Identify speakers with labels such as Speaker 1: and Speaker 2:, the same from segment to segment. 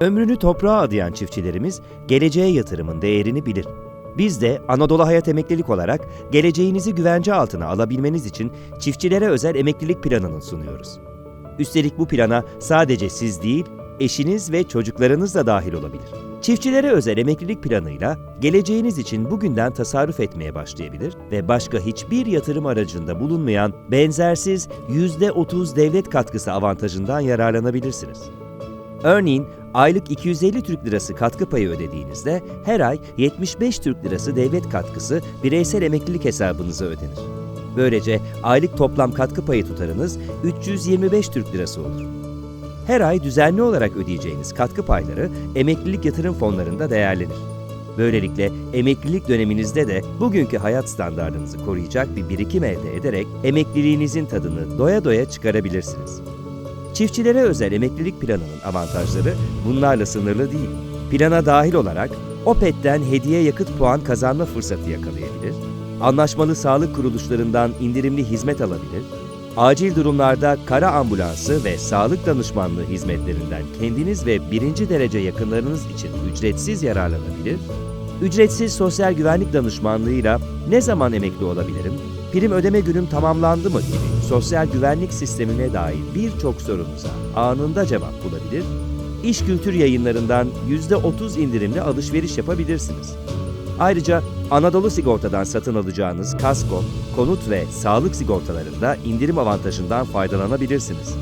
Speaker 1: Ömrünü toprağa adayan çiftçilerimiz geleceğe yatırımın değerini bilir. Biz de Anadolu Hayat Emeklilik olarak geleceğinizi güvence altına alabilmeniz için çiftçilere özel emeklilik planını sunuyoruz. Üstelik bu plana sadece siz değil, eşiniz ve çocuklarınız da dahil olabilir. Çiftçilere özel emeklilik planıyla geleceğiniz için bugünden tasarruf etmeye başlayabilir ve başka hiçbir yatırım aracında bulunmayan benzersiz %30 devlet katkısı avantajından yararlanabilirsiniz. Örneğin aylık 250 Türk Lirası katkı payı ödediğinizde her ay 75 Türk Lirası devlet katkısı bireysel emeklilik hesabınıza ödenir. Böylece aylık toplam katkı payı tutarınız 325 Türk Lirası olur. Her ay düzenli olarak ödeyeceğiniz katkı payları emeklilik yatırım fonlarında değerlenir. Böylelikle emeklilik döneminizde de bugünkü hayat standartınızı koruyacak bir birikim elde ederek emekliliğinizin tadını doya doya çıkarabilirsiniz. Çiftçilere özel emeklilik planının avantajları bunlarla sınırlı değil. Plana dahil olarak OPET'ten hediye yakıt puan kazanma fırsatı yakalayabilir, anlaşmalı sağlık kuruluşlarından indirimli hizmet alabilir, acil durumlarda kara ambulansı ve sağlık danışmanlığı hizmetlerinden kendiniz ve birinci derece yakınlarınız için ücretsiz yararlanabilir, ücretsiz sosyal güvenlik danışmanlığıyla ne zaman emekli olabilirim, prim ödeme günüm tamamlandı mı gibi sosyal güvenlik sistemine dair birçok sorunuza anında cevap bulabilir, iş kültür yayınlarından %30 indirimli alışveriş yapabilirsiniz. Ayrıca Anadolu Sigorta'dan satın alacağınız kasko, konut ve sağlık sigortalarında indirim avantajından faydalanabilirsiniz.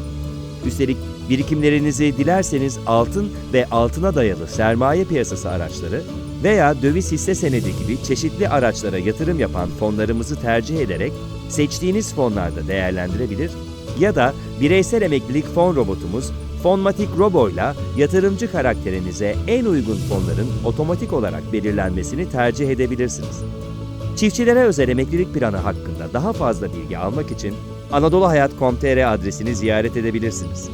Speaker 1: Üstelik birikimlerinizi dilerseniz altın ve altına dayalı sermaye piyasası araçları veya döviz hisse senedi gibi çeşitli araçlara yatırım yapan fonlarımızı tercih ederek seçtiğiniz fonlarda değerlendirebilir ya da bireysel emeklilik fon robotumuz Fonmatik Robo ile yatırımcı karakterinize en uygun fonların otomatik olarak belirlenmesini tercih edebilirsiniz. Çiftçilere özel emeklilik planı hakkında daha fazla bilgi almak için anadoluhayat.com.tr adresini ziyaret edebilirsiniz.